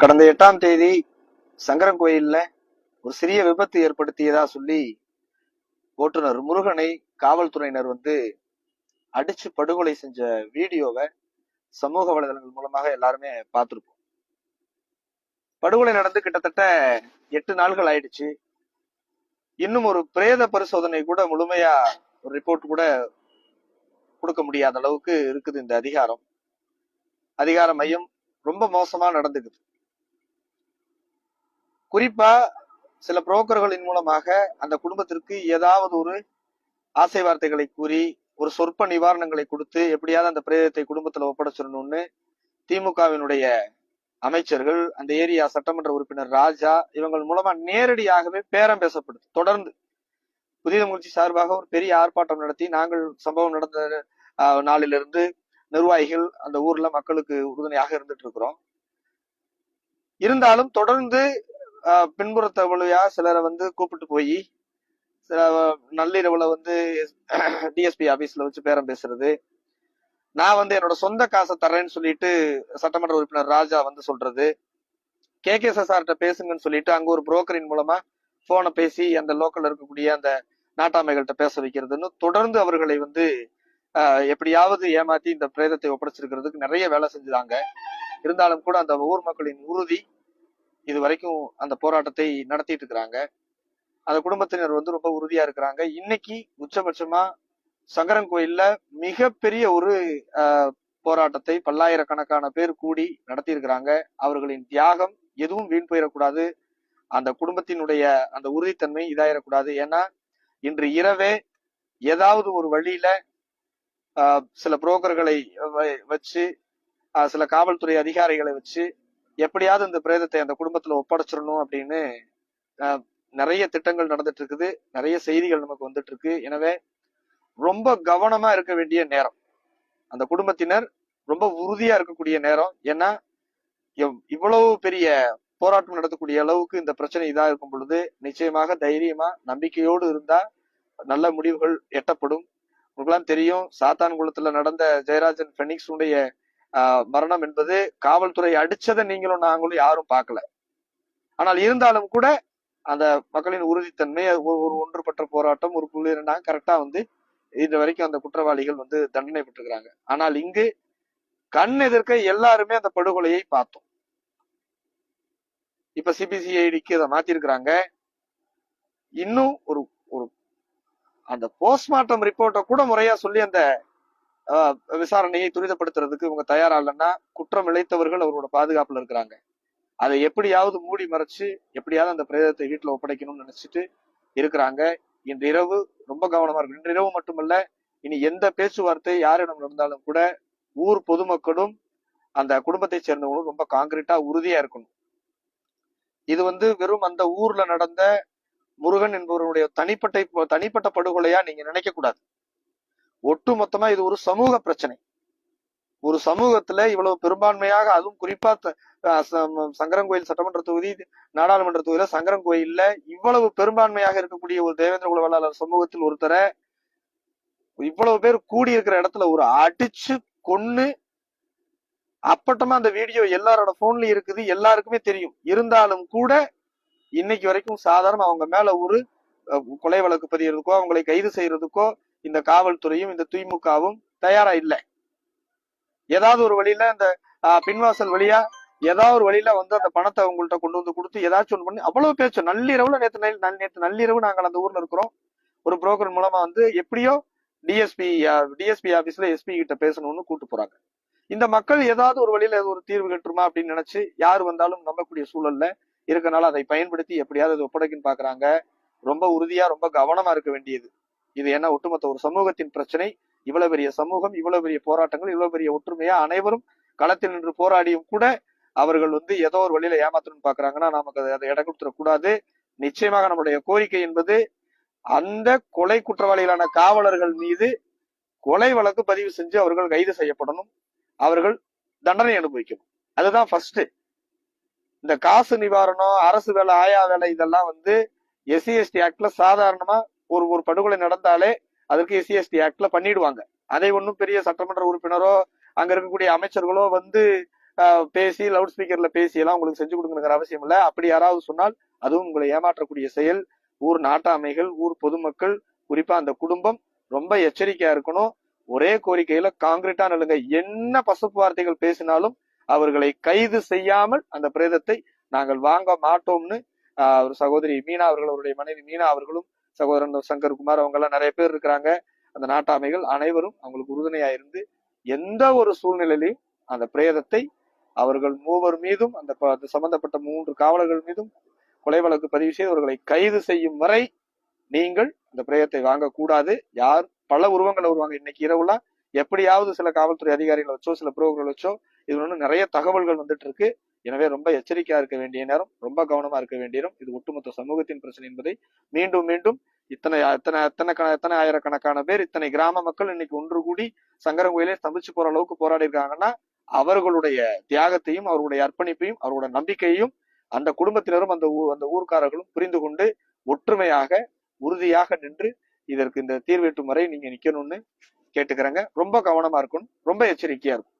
கடந்த எட்டாம் தேதி சங்கரன் கோயில்ல ஒரு சிறிய விபத்து ஏற்படுத்தியதா சொல்லி ஓட்டுநர் முருகனை காவல்துறையினர் வந்து அடிச்சு படுகொலை செஞ்ச வீடியோவை சமூக வலைதளங்கள் மூலமாக எல்லாருமே பார்த்துருப்போம். படுகொலை நடந்து கிட்டத்தட்ட எட்டு நாள்கள் ஆயிடுச்சு. இன்னும் ஒரு பிரேத பரிசோதனை கூட முழுமையா ஒரு ரிப்போர்ட் கூட கொடுக்க முடியாத அளவுக்கு இருக்குது இந்த அதிகாரம். அதிகார மையம் ரொம்ப மோசமா நடந்துக்குது. குறிப்பா சில புரோக்கர்களின் மூலமாக அந்த குடும்பத்திற்கு ஏதாவது ஒரு ஆசை வார்த்தைகளை கூறி ஒரு சொற்ப நிவாரணங்களை கொடுத்து எப்படியாவது அந்த பிரேதத்தை குடும்பத்துல ஒப்படைச்சிடணும்னு திமுகவினுடைய அமைச்சர்கள் அந்த ஏரியா சட்டமன்ற உறுப்பினர் ராஜா இவங்கள் மூலமா நேரடியாகவே பேரம் பேசப்படுது. தொடர்ந்து புதிய முயற்சி சார்பாக ஒரு பெரிய ஆர்ப்பாட்டம் நடத்தி நாங்கள் சம்பவம் நடந்த ஆஹ், நாளிலிருந்து நிர்வாகிகள் அந்த ஊர்ல மக்களுக்கு உறுதுணையாக இருந்துட்டு இருக்கிறோம். இருந்தாலும் தொடர்ந்து பின்புறத்த வழியா சிலரை வந்து கூப்பிட்டு போய் சில நள்ளிரவுல வந்து டிஎஸ்பி ஆபீஸ்ல வச்சு பேரம் பேசுறது. நான் வந்து என்னோட சொந்த காசை தரேன்னு சொல்லிட்டு சட்டமன்ற உறுப்பினர் ராஜா வந்து சொல்றது. கே கே சார்கிட்ட பேசுங்கன்னு சொல்லிட்டு அங்க ஒரு புரோக்கரின் மூலமா போனை பேசி அந்த லோக்கல்ல இருக்கக்கூடிய அந்த நாட்டாமைகள்கிட்ட பேச வைக்கிறதுன்னு தொடர்ந்து அவர்களை வந்து எப்படியாவது ஏமாத்தி இந்த பிரேதத்தை ஒப்படைச்சிருக்கிறதுக்கு நிறைய வேலை செஞ்சுதாங்க. இருந்தாலும் கூட அந்த ஊர் மக்களின் உறுதி இது வரைக்கும் அந்த போராட்டத்தை நடத்திட்டு இருக்கிறாங்க. அந்த குடும்பத்தினர் வந்து ரொம்ப உறுதியா இருக்கிறாங்க. இன்னைக்கு உச்சபட்சமா சங்கரன் கோயில்ல மிகப்பெரிய ஒரு போராட்டத்தை பல்லாயிரக்கணக்கான பேர் கூடி நடத்தியிருக்கிறாங்க. அவர்களின் தியாகம் எதுவும் வீண் போயிடக்கூடாது. அந்த குடும்பத்தினுடைய அந்த உறுதித்தன்மை இதாயிடக்கூடாது ஏன்னா இன்று இரவே ஏதாவது ஒரு வழியில சில புரோக்கர்களை வ- வச்சு சில காவல்துறை அதிகாரிகளை வச்சு எப்படியாவது இந்த பிரேதத்தை அந்த குடும்பத்துல ஒப்படைச்சிடணும் அப்படின்னு நிறைய திட்டங்கள் நடந்துட்டு இருக்குது. நிறைய செய்திகள் நமக்கு வந்துட்டு இருக்கு. எனவே ரொம்ப கவனமா இருக்க வேண்டிய நேரம். அந்த குடும்பத்தினர் ரொம்ப உறுதியா இருக்கக்கூடிய நேரம். ஏன்னா இவ்வளவு பெரிய போராட்டம் நடத்தக்கூடிய அளவுக்கு இந்த பிரச்சனை இதா இருக்கும் பொழுது நிச்சயமாக தைரியமா நம்பிக்கையோடு இருந்தா நல்ல முடிவுகள் எட்டப்படும். உங்களுக்கெல்லாம் தெரியும் சாத்தான்குளத்துல நடந்த ஜெயராஜன் பெனிக்ஸ் உடைய மரணம் என்பது காவல்துறை அடிச்சதை நீங்களும் நாங்களும் யாரும் பார்க்கல. ஆனால் இருந்தாலும் கூட அந்த மக்களின் உறுதித்தன்மை ஒரு ஒரு ஒன்றுபட்ட போராட்டம் ஒரு புள்ளி கரெக்டாக கரெக்டா வந்து இது வரைக்கும் அந்த குற்றவாளிகள் வந்து தண்டனை பெற்றுக்கிறாங்க ஆனால் இங்கு கண் எதிர்க்க எல்லாருமே அந்த படுகொலையை பார்த்தோம். இப்ப சிபிசிஐடிக்கு அதை மாத்திருக்கிறாங்க. இன்னும் ஒரு ஒரு அந்த போஸ்ட்மார்ட்டம் ரிப்போர்ட்டை கூட முறையா சொல்லி அந்த விசாரணையை துரிதப்படுத்துறதுக்கு இவங்க தயாரா இல்லைன்னா குற்றம் இழைத்தவர்கள் அவரோட பாதுகாப்புல இருக்கிறாங்க. அதை எப்படியாவது மூடி மறைச்சு எப்படியாவது அந்த பிரேதத்தை வீட்டுல ஒப்படைக்கணும்னு நினைச்சிட்டு இருக்கிறாங்க. இன்று இரவு ரொம்ப கவனமா இருக்கும். இன்று இரவு மட்டுமல்ல இனி எந்த பேச்சுவார்த்தை யாரிடம் இருந்தாலும் கூட ஊர் பொதுமக்களும் அந்த குடும்பத்தை சேர்ந்தவங்களும் ரொம்ப காங்கிரீட்டா உறுதியா இருக்கணும். இது வந்து வெறும் அந்த ஊர்ல நடந்த முருகன் என்பவருடைய தனிப்பட்ட தனிப்பட்ட படுகொலையா நீங்க நினைக்க கூடாது. ஒட்டு மொத்தமா இது ஒரு சமூக பிரச்சனை. ஒரு சமூகத்துல இவ்வளவு பெரும்பான்மையாக அதுவும் குறிப்பா த- சட்டமன்ற தொகுதி நாடாளுமன்ற தொகுதியில சங்கரங்கோயில்ல இவ்வளவு பெரும்பான்மையாக இருக்கக்கூடிய ஒரு தேவேந்திர குல வேளாளர் சமூகத்தில் ஒருத்தரை இவ்வளவு பேர் கூடி இருக்கிற இடத்துல ஒரு அடிச்சு கொன்னு அப்பட்டமா அந்த வீடியோ எல்லாரோட போன்ல இருக்குது எல்லாருக்குமே தெரியும். இருந்தாலும் கூட இன்னைக்கு வரைக்கும் சாதாரண அவங்க மேல ஒரு கொலை வழக்கு பதியறதுக்கோ அவங்களை கைது செய்யறதுக்கோ இந்த காவல்துறையும் இந்த திமுகவும் தயாரா இல்லை. ஏதாவது ஒரு வழியில இந்த பின்வாசல் வழியா ஏதாவது ஒரு வழியில வந்து அந்த பணத்தை அவங்கள்ட்ட கொண்டு வந்து கொடுத்து ஏதாச்சும் ஒன்று பண்ணி அவ்வளவு பேச்சு. நள்ளிரவுல நேத்து நைல் நள்- நள்ளிரவு நாங்கள் அந்த ஊர்ல இருக்கிறோம். ஒரு புரோக்கர் மூலமா வந்து எப்படியோ டிஎஸ்பி டிஎஸ்பி ஆபீஸ்ல எஸ்பி கிட்ட பேசணும்னு கூட்டு போறாங்க. இந்த மக்கள் ஏதாவது ஒரு வழியில ஒரு தீர்வு கட்டுமா அப்படின்னு நினைச்சு யார் வந்தாலும் நம்பக்கூடிய சூழல்ல இருக்கனால அதை பயன்படுத்தி எப்படியாவது அதை ஒப்படைக்குன்னு பாக்குறாங்க. ரொம்ப உறுதியா ரொம்ப கவனமா இருக்க வேண்டியது. இது என்ன ஒட்டுமொத்த ஒரு சமூகத்தின் பிரச்சனை? இவ்வளவு பெரிய சமூகம் இவ்வளவு பெரிய போராட்டங்கள் இவ்வளவு பெரிய ஒற்றுமையா அனைவரும் களத்தில் நின்று போராடியும் கூட அவர்கள் வந்து ஏதோ ஒரு வழியில ஏமாத்தணும்னு பாக்குறாங்கன்னா நமக்கு அதை- அதை இடம் கொடுத்துடக்கூடாது. நிச்சயமாக நம்முடைய கோரிக்கை என்பது அந்த கொலை குற்றவாளிகளான காவலர்கள் மீது கொலை வழக்கு பதிவு செஞ்சு அவர்கள் கைது செய்யப்படணும். அவர்கள் தண்டனை அனுபவிக்கணும். அதுதான் ஃபர்ஸ்ட் இந்த காசு நிவாரணம் அரசு வேலை ஆயா வேலை இதெல்லாம் வந்து எஸ்சி எஸ்டி ஆக்ட்ல சாதாரணமா ஒரு ஒரு படுகொலை நடந்தாலே அதற்கு எஸ்சி எஸ்டி ஆக்ட்ல பண்ணிடுவாங்க. அதை ஒன்றும் பெரிய சட்டமன்ற உறுப்பினரோ அங்க இருக்கக்கூடிய அமைச்சர்களோ வந்து பேசி லவுட் ஸ்பீக்கர்ல பேசி எல்லாம் உங்களுக்கு செஞ்சு கொடுக்கணுங்கிற அவசியம் இல்லை. அப்படி யாராவது சொன்னால் அதுவும் உங்களை ஏமாற்றக்கூடிய செயல். ஊர் நாட்டாமைகள் ஊர் பொதுமக்கள் குறிப்பா அந்த குடும்பம் ரொம்ப எச்சரிக்கையா இருக்கணும். ஒரே கோரிக்கையில காங்கிரீட்டா நிலுங்க என்ன பசுப்பு வார்த்தைகள் பேசினாலும் அவர்களை கைது செய்யாமல் அந்த பிரேதத்தை நாங்கள் வாங்க மாட்டோம்னு ஒரு சகோதரி மீனா அவர்கள் அவருடைய மனைவி மீனா அவர்களும் சகோதரன் சங்கர் குமார் அவங்க எல்லாம் நிறைய பேர் இருக்கிறாங்க. அந்த நாட்டாமைகள் அனைவரும் அவங்களுக்கு உறுதுணையா இருந்து எந்த ஒரு சூழ்நிலையிலையும் அந்த பிரேதத்தை அவர்கள் மூவர் மீதும் அந்த ப- சம்பந்தப்பட்ட மூன்று காவலர்கள் மீதும் கொலை வழக்கு பதிவு செய்து அவர்களை கைது செய்யும் வரை நீங்கள் அந்த பிரேயத்தை வாங்கக்கூடாது. யார் பல உருவங்களை வருவாங்க. இன்னைக்கு இரவுலாம் எப்படியாவது சில காவல்துறை அதிகாரிகளை வச்சோ சில புரோகர்கள் வச்சோ இது ஒன்று நிறைய தகவல்கள் வந்துட்டு இருக்கு. எனவே ரொம்ப எச்சரிக்கையா இருக்க வேண்டிய நேரம் ரொம்ப கவனமா இருக்க வேண்டிய நேரம். இது ஒட்டுமொத்த சமூகத்தின் பிரச்சனை என்பதை மீண்டும் மீண்டும் இத்தனை இத்தனை எத்தனை எத்தனை ஆயிரக்கணக்கான பேர் இத்தனை கிராம மக்கள் இன்னைக்கு ஒன்று கூடி சங்கரங்கோயிலே ஸ்தம்பிச்சு போற அளவுக்கு போராடி இருக்காங்கன்னா அவர்களுடைய தியாகத்தையும் அவர்களுடைய அர்ப்பணிப்பையும் அவருடைய நம்பிக்கையையும் அந்த குடும்பத்தினரும் அந்த ஊ- அந்த ஊர்க்காரர்களும் புரிந்து கொண்டு ஒற்றுமையாக உறுதியாக நின்று இதற்கு இந்த தீர்வெட்டும் வரை நீங்க நிக்கணும்னு கேட்டுக்கிறேங்க. ரொம்ப கவனமா இருக்கணும். ரொம்ப எச்சரிக்கையா இருக்கும்